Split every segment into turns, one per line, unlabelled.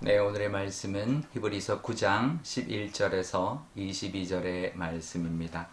네, 오늘의 말씀은 히브리서 9장 11절에서 22절의 말씀입니다.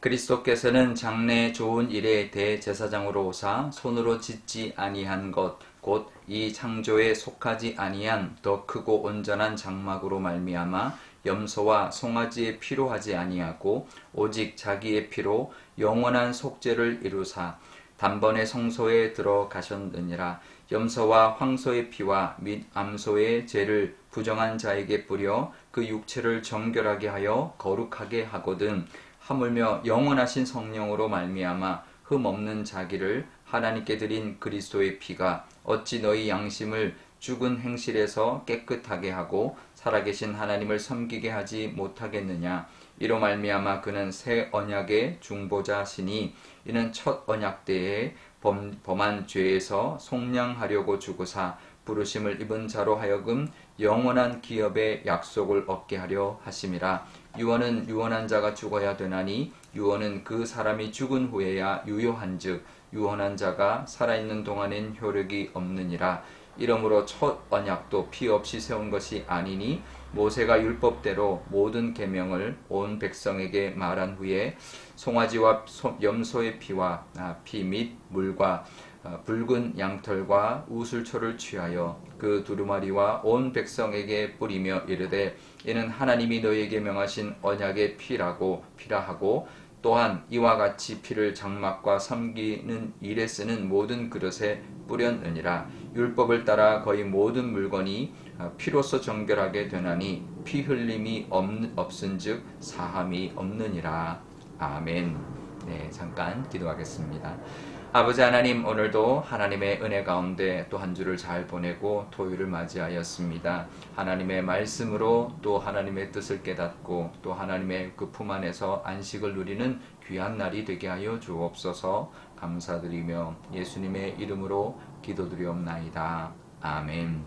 그리스도께서는 장래 좋은 일에 대제사장으로 오사 손으로 짓지 아니한 것 곧 이 창조에 속하지 아니한 더 크고 온전한 장막으로 말미암아 염소와 송아지의 피로 하지 아니하고 오직 자기의 피로 영원한 속죄를 이루사 단번에 성소에 들어가셨느니라 염소와 황소의 피와 및 암소의 죄를 부정한 자에게 뿌려 그 육체를 정결하게 하여 거룩하게 하거든. 하물며 영원하신 성령으로 말미암아 흠 없는 자기를 하나님께 드린 그리스도의 피가 어찌 너희 양심을 죽은 행실에서 깨끗하게 하고 살아계신 하나님을 섬기게 하지 못하겠느냐? 이로 말미암아 그는 새 언약의 중보자시니 이는 첫 언약 때에 범, 범한 죄에서 속량하려고 주고사 부르심을 입은 자로 하여금 영원한 기업의 약속을 얻게 하려 하심이라. 유언은 유언한 자가 죽어야 되나니 유언은 그 사람이 죽은 후에야 유효한즉 유언한 자가 살아있는 동안엔 효력이 없느니라 이러므로 첫 언약도 피 없이 세운 것이 아니니 모세가 율법대로 모든 계명을 온 백성에게 말한 후에 송아지와 염소의 피와 아, 피및 물과 아, 붉은 양털과 우슬초를 취하여 그 두루마리와 온 백성에게 뿌리며 이르되 이는 하나님이 너희에게 명하신 언약의 피라고 피라 하고 또한 이와 같이 피를 장막과 섬기는 일에 쓰는 모든 그릇에 뿌렸느니라 율법을 따라 거의 모든 물건이 아, 피로서 정결하게 되나니 피 흘림이 없, 없은즉 사함이 없느니라 아멘. 네 잠깐 기도하겠습니다. 아버지 하나님 오늘도 하나님의 은혜 가운데 또 한 주를 잘 보내고 토요일을 맞이하였습니다. 하나님의 말씀으로 또 하나님의 뜻을 깨닫고 또 하나님의 그 품 안에서 안식을 누리는 귀한 날이 되게 하여 주옵소서 감사드리며 예수님의 이름으로 기도드리옵나이다. 아멘.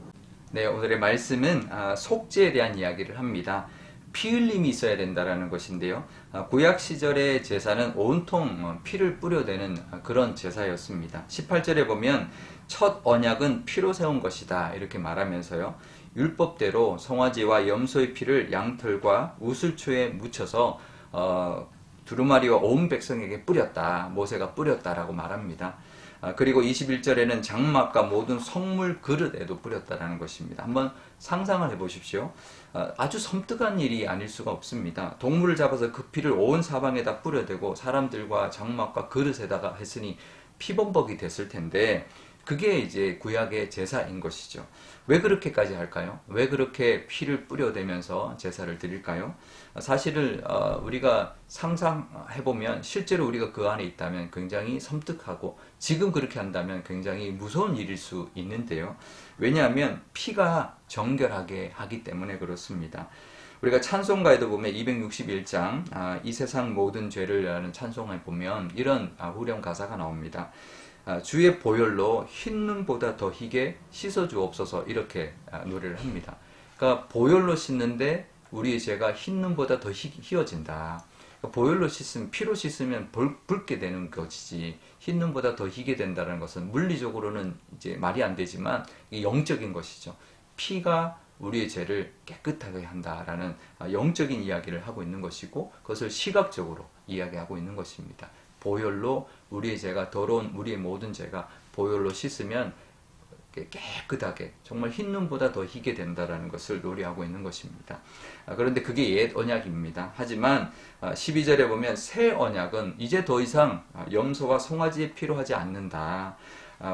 네 오늘의 말씀은 아, 속죄에 대한 이야기를 합니다. 피 흘림이 있어야 된다라는 것인데요. 아, 구약 시절의 제사는 온통 어, 피를 뿌려대는 그런 제사였습니다. 18절에 보면 첫 언약은 피로 세운 것이다 이렇게 말하면서요. 율법대로 송아지와 염소의 피를 양털과 우슬초에 묻혀서 어, 두루마리와 온 백성에게 뿌렸다. 모세가 뿌렸다라고 말합니다. 아, 그리고 21절에는 장막과 모든 성물 그릇에도 뿌렸다라는 것입니다. 한번 상상을 해 보십시오. 아, 아주 섬뜩한 일이 아닐 수가 없습니다. 동물을 잡아서 그 피를 온 사방에다 뿌려대고 사람들과 장막과 그릇에다가 했으니 피범벅이 됐을 텐데 그게 이제 구약의 제사인 것이죠. 왜 그렇게까지 할까요? 왜 그렇게 피를 뿌려대면서 제사를 드릴까요? 사실을 어, 우리가 상상해 보면 실제로 우리가 그 안에 있다면 굉장히 섬뜩하고 지금 그렇게 한다면 굉장히 무서운 일일 수 있는데요. 왜냐하면 피가 정결하게 하기 때문에 그렇습니다. 우리가 찬송가에도 보면 261장 아, 이 세상 모든 죄를 라는 찬송에 보면 이런 아, 후렴 가사가 나옵니다. 아, 주의 보혈로 흰 눈보다 더 희게 씻어 주옵소서 이렇게 아, 노래를 합니다. 그러니까 보혈로 씻는데 우리의 죄가 흰 눈보다 더 희, 희어진다. 그러니까 보혈로 씻으면 피로 씻으면 붉, 붉게 되는 것이지 흰 눈보다 더 희게 된다는 것은 물리적으로는 이제 말이 안 되지만 영적인 것이죠. 피가 우리의 죄를 깨끗하게 한다라는 아, 영적인 이야기를 하고 있는 것이고 그것을 시각적으로 이야기하고 있는 것입니다. 보혈로 우리의 죄가 더러운 우리의 모든 죄가 보혈로 씻으면 깨끗하게 정말 흰 눈보다 더 희게 된다라는 것을 노래하고 있는 것입니다. 아, 그런데 그게 옛 언약입니다. 하지만 12절에 아, 보면 새 언약은 이제 더 이상 아, 염소와 송아지의 피로 하지 않는다.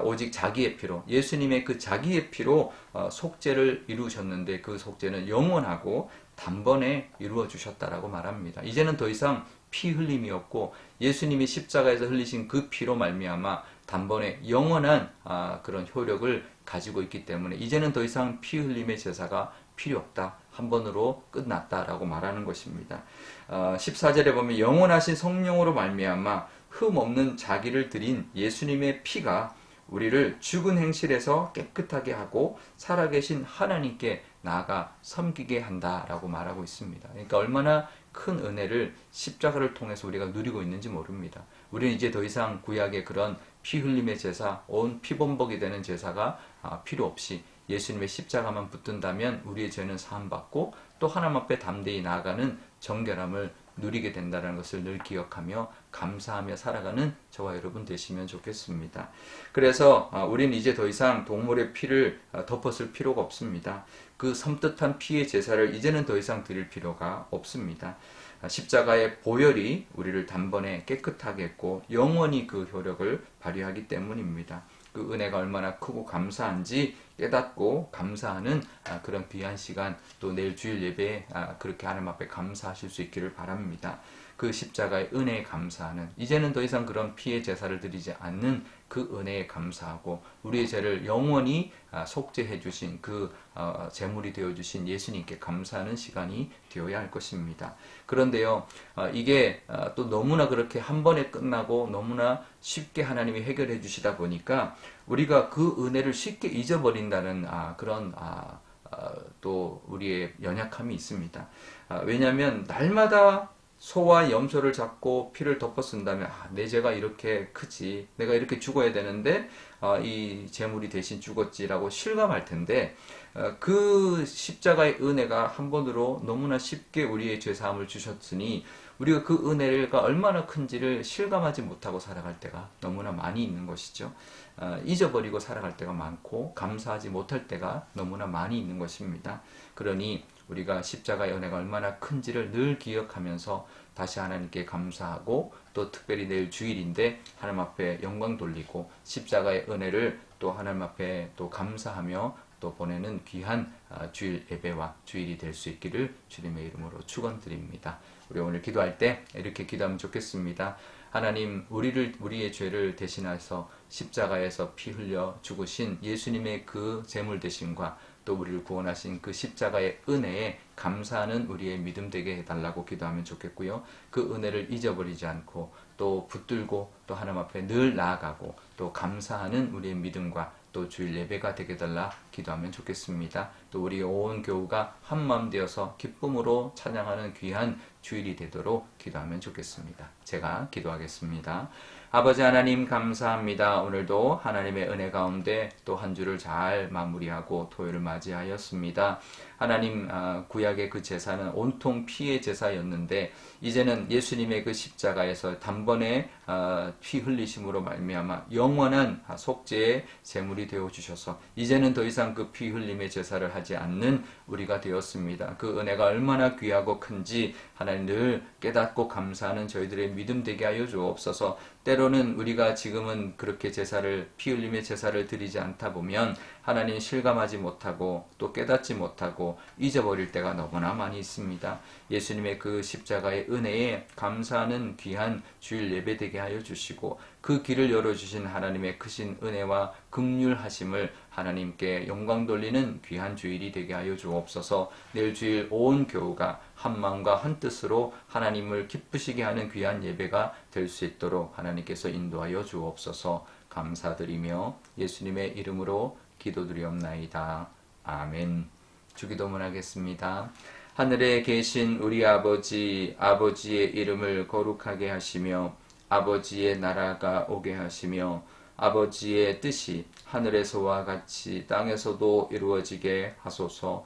오직 자기의 피로 예수님의 그 자기의 피로 어, 속죄를 이루셨는데 그 속죄는 영원하고 단번에 이루어 주셨다라고 말합니다. 이제는 더 이상 피 흘림이 없고 예수님이 십자가에서 흘리신 그 피로 말미암아 단번에 영원한 아, 그런 효력을 가지고 있기 때문에 이제는 더 이상 피 흘림의 제사가 필요 없다. 한 번으로 끝났다라고 말하는 것입니다. 어, 14절에 보면 영원하신 성령으로 말미암아 흠 없는 자기를 드린 예수님의 피가 우리를 죽은 행실에서 깨끗하게 하고 살아계신 하나님께 나아가 섬기게 한다라고 말하고 있습니다. 그러니까 얼마나 큰 은혜를 십자가를 통해서 우리가 누리고 있는지 모릅니다. 우리는 이제 더 이상 구약의 그런 피 흘림의 제사, 온 피범벅이 되는 제사가 아, 필요 없이 예수님의 십자가만 붙든다면 우리의 죄는 사함받고 또 하나님 앞에 담대히 나아가는 정결함을 누리게 된다는 것을 늘 기억하며 감사하며 살아가는 저와 여러분 되시면 좋겠습니다. 그래서 아, 우리는 이제 더 이상 동물의 피를 아, 덮었을 필요가 없습니다. 그 섬뜩한 피의 제사를 이제는 더 이상 드릴 필요가 없습니다. 아, 십자가의 보혈이 우리를 단번에 깨끗하게 했고 영원히 그 효력을 발휘하기 때문입니다. 그 은혜가 얼마나 크고 감사한지 깨닫고 감사하는 아, 그런 귀한 시간 또 내일 주일 예배에 아, 그렇게 하나님 앞에 감사하실 수 있기를 바랍니다. 그 십자가의 은혜에 감사하는 이제는 더 이상 그런 피해 제사를 드리지 않는 그 은혜에 감사하고 우리의 죄를 영원히 아, 속죄해 주신 그 어, 제물이 되어 주신 예수님께 감사하는 시간이 되어야 할 것입니다. 그런데요 어, 이게 어, 또 너무나 그렇게 한 번에 끝나고 너무나 쉽게 하나님이 해결해 주시다 보니까 우리가 그 은혜를 쉽게 잊어버린다는 아, 그런 아, 아, 또 우리의 연약함이 있습니다. 아, 왜냐하면 날마다 소와 염소를 잡고 피를 덮어 쓴다면 아, 내 죄가 이렇게 크지 내가 이렇게 죽어야 되는데 아, 이 제물이 대신 죽었지라고 실감할 텐데 어, 그 십자가의 은혜가 한 번으로 너무나 쉽게 우리의 죄 사함을 주셨으니 우리가 그 은혜가 얼마나 큰지를 실감하지 못하고 살아갈 때가 너무나 많이 있는 것이죠. 어, 잊어버리고 살아갈 때가 많고 감사하지 못할 때가 너무나 많이 있는 것입니다. 그러니 우리가 십자가의 은혜가 얼마나 큰지를 늘 기억하면서 다시 하나님께 감사하고 또 특별히 내일 주일인데 하나님 앞에 영광 돌리고 십자가의 은혜를 또 하나님 앞에 또 감사하며 또 보내는 귀한 아, 주일 예배와 주일이 될 수 있기를 주님의 이름으로 축원드립니다. 우리 오늘 기도할 때 이렇게 기도하면 좋겠습니다. 하나님 우리를 우리의 죄를 대신해서 십자가에서 피 흘려 죽으신 예수님의 그 제물 대신과 또 우리를 구원하신 그 십자가의 은혜에 감사하는 우리의 믿음 되게 해달라고 기도하면 좋겠고요. 그 은혜를 잊어버리지 않고 또 붙들고 또 하나님 앞에 늘 나아가고 또 감사하는 우리의 믿음과 또 주일 예배가 되게 달라 기도하면 좋겠습니다. 또 우리 온 교우가 한 마음 되어서 기쁨으로 찬양하는 귀한 주일이 되도록 기도하면 좋겠습니다. 제가 기도하겠습니다. 아버지 하나님 감사합니다. 오늘도 하나님의 은혜 가운데 또 한 주를 잘 마무리하고 토요일을 맞이하였습니다. 하나님 아, 구약의 그 제사는 온통 피의 제사였는데 이제는 예수님의 그 십자가에서 단번에 아, 피 흘리심으로 말미암아 영원한 속죄의 제물이 되어 주셔서 이제는 더 이상 그 피 흘림의 제사를 하지 않는 우리가 되었습니다. 그 은혜가 얼마나 귀하고 큰지 하나님 늘 깨닫고 감사하는 저희들의 믿음 되게 하여 주옵소서. 때로는 우리가 지금은 그렇게 제사를 피 흘림의 제사를 드리지 않다 보면 하나님 실감하지 못하고 또 깨닫지 못하고 잊어버릴 때가 너무나 많이 있습니다. 예수님의 그 십자가의 은혜에 감사하는 귀한 주일 예배 되게 하여 주시고 그 길을 열어주신 하나님의 크신 은혜와 극률하심을 하나님께 영광 돌리는 귀한 주일이 되게 하여 주옵소서 내일 주일 온 교우가 한 마음과 한 뜻으로 하나님을 기쁘시게 하는 귀한 예배가 될 수 있도록 하나님께서 인도하여 주옵소서 감사드리며 예수님의 이름으로 기도드리옵나이다. 아멘. 주기도문 하겠습니다. 하늘에 계신 우리 아버지, 아버지의 이름을 거룩하게 하시며, 아버지의 나라가 오게 하시며, 아버지의 뜻이 하늘에서와 같이 땅에서도 이루어지게 하소서.